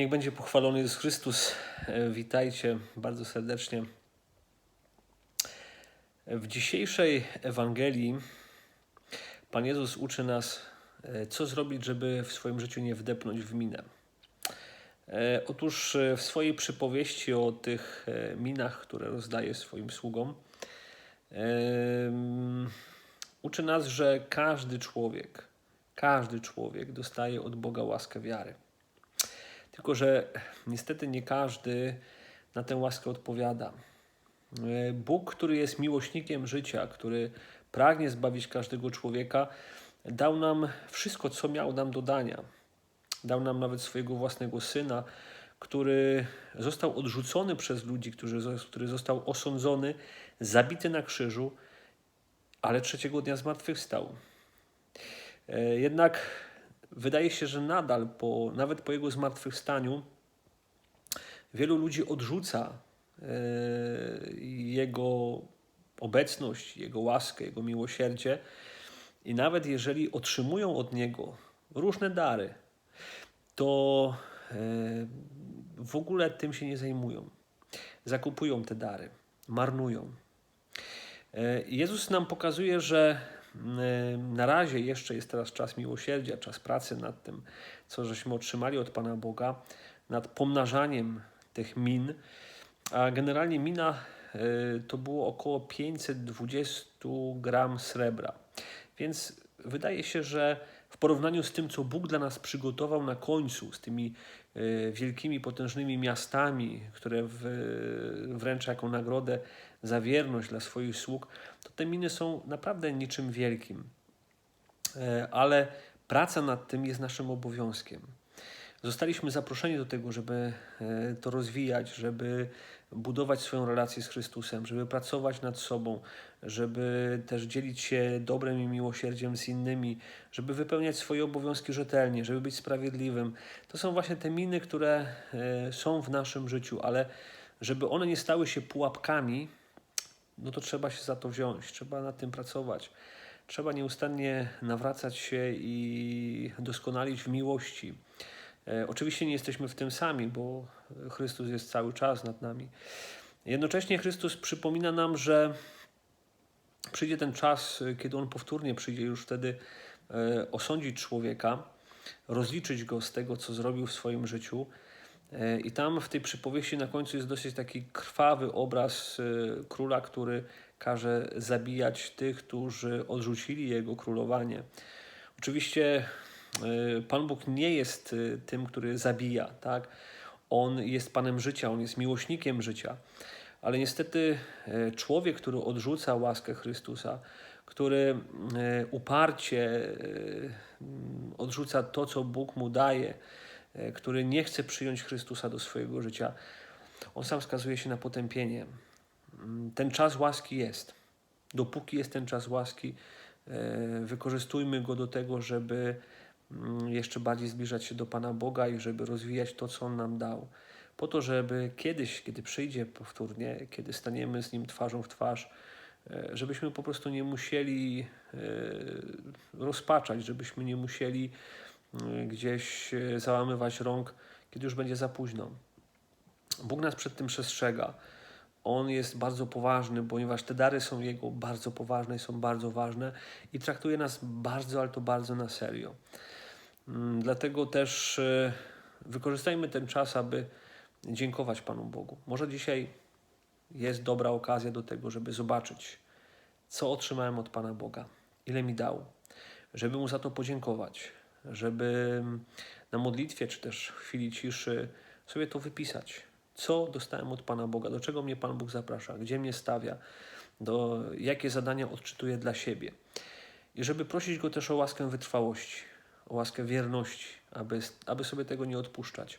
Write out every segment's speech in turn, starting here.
Niech będzie pochwalony Jezus Chrystus. E, Witajcie bardzo serdecznie. W dzisiejszej Ewangelii Pan Jezus uczy nas, e, co zrobić, żeby w swoim życiu nie wdepnąć w minę. E, Otóż w swojej przypowieści o tych minach, które rozdaje swoim sługom, uczy nas, że każdy człowiek, każdy człowiek dostaje od Boga łaskę wiary. Tylko, że niestety nie każdy na tę łaskę odpowiada. E, Bóg, który jest miłośnikiem życia, który pragnie zbawić każdego człowieka, dał nam wszystko, co miał nam do dania. Dał nam nawet swojego własnego syna, który został odrzucony przez ludzi, który, który został osądzony, zabity na krzyżu, ale trzeciego dnia zmartwychwstał. E, Jednak wydaje się, że nadal, po, nawet po jego zmartwychwstaniu, wielu ludzi odrzuca e, jego obecność, jego łaskę, jego miłosierdzie. I nawet jeżeli otrzymują od niego różne dary, to e, w ogóle tym się nie zajmują. Zakupują te dary, marnują. E, Jezus nam pokazuje, że na razie jeszcze jest teraz czas miłosierdzia, czas pracy nad tym, co żeśmy otrzymali od Pana Boga, nad pomnażaniem tych min. A generalnie mina e, to było około 520 gram srebra. Więc wydaje się, że w porównaniu z tym, co Bóg dla nas przygotował na końcu, z tymi e, wielkimi, potężnymi miastami, które wręcza jako nagrodę za wierność dla swoich sług, to te miny są naprawdę niczym wielkim. E, Ale praca nad tym jest naszym obowiązkiem. Zostaliśmy zaproszeni do tego, żeby e, to rozwijać, żeby budować swoją relację z Chrystusem, żeby pracować nad sobą, żeby też dzielić się dobrem i miłosierdziem z innymi, żeby wypełniać swoje obowiązki rzetelnie, żeby być sprawiedliwym. To są właśnie te miny, które e, są w naszym życiu, ale żeby one nie stały się pułapkami, no to trzeba się za to wziąć, trzeba nad tym pracować. Trzeba nieustannie nawracać się i doskonalić w miłości. E, Oczywiście nie jesteśmy w tym sami, bo Chrystus jest cały czas nad nami. Jednocześnie Chrystus przypomina nam, że przyjdzie ten czas, kiedy On powtórnie przyjdzie już wtedy e, osądzić człowieka, rozliczyć go z tego, co zrobił w swoim życiu. E, I tam w tej przypowieści na końcu jest dosyć taki krwawy obraz e, króla, który każe zabijać tych, którzy odrzucili jego królowanie. Oczywiście e, Pan Bóg nie jest tym, który zabija, tak? On jest Panem życia, on jest miłośnikiem życia. Ale niestety człowiek, który odrzuca łaskę Chrystusa, który uparcie odrzuca to, co Bóg mu daje, który nie chce przyjąć Chrystusa do swojego życia, on sam skazuje się na potępienie. Mm, Ten czas łaski jest. Dopóki jest ten czas łaski, e, wykorzystujmy go do tego, żeby mm, jeszcze bardziej zbliżać się do Pana Boga i żeby rozwijać to, co On nam dał. Po to, żeby kiedyś, kiedy przyjdzie powtórnie, kiedy staniemy z Nim twarzą w twarz, e, żebyśmy po prostu nie musieli e, rozpaczać, żebyśmy nie musieli e, gdzieś e, załamywać rąk, kiedy już będzie za późno. Bóg nas przed tym przestrzega. On jest bardzo poważny, ponieważ te dary są Jego bardzo poważne i są bardzo ważne i traktuje nas bardzo, ale to bardzo na serio. Mm, Dlatego też e, wykorzystajmy ten czas, aby dziękować Panu Bogu. Może dzisiaj jest dobra okazja do tego, żeby zobaczyć, co otrzymałem od Pana Boga, ile mi dał, żeby Mu za to podziękować, żeby na modlitwie czy też w chwili ciszy sobie to wypisać. Co dostałem od Pana Boga, do czego mnie Pan Bóg zaprasza, gdzie mnie stawia, do jakie zadania odczytuję dla siebie. I żeby prosić Go też o łaskę wytrwałości, o łaskę wierności, aby, aby sobie tego nie odpuszczać,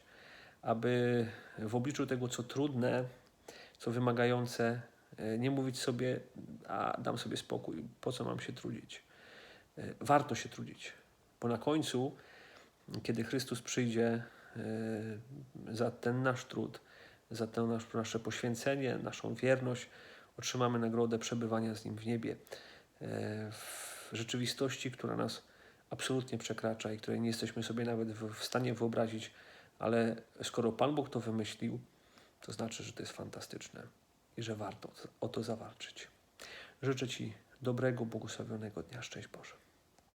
aby w obliczu tego, co trudne, co wymagające, e, nie mówić sobie, a dam sobie spokój, po co mam się trudzić. E, Warto się trudzić, bo na końcu, kiedy Chrystus przyjdzie e, za ten nasz trud, za to nasz, nasze poświęcenie, naszą wierność, otrzymamy nagrodę przebywania z Nim w niebie. E, W rzeczywistości, która nas absolutnie przekracza i której nie jesteśmy sobie nawet w stanie wyobrazić ale skoro Pan Bóg to wymyślił, to znaczy, że to jest fantastyczne i że warto o to zawalczyć. Życzę Ci dobrego, błogosławionego dnia. Szczęść Boże.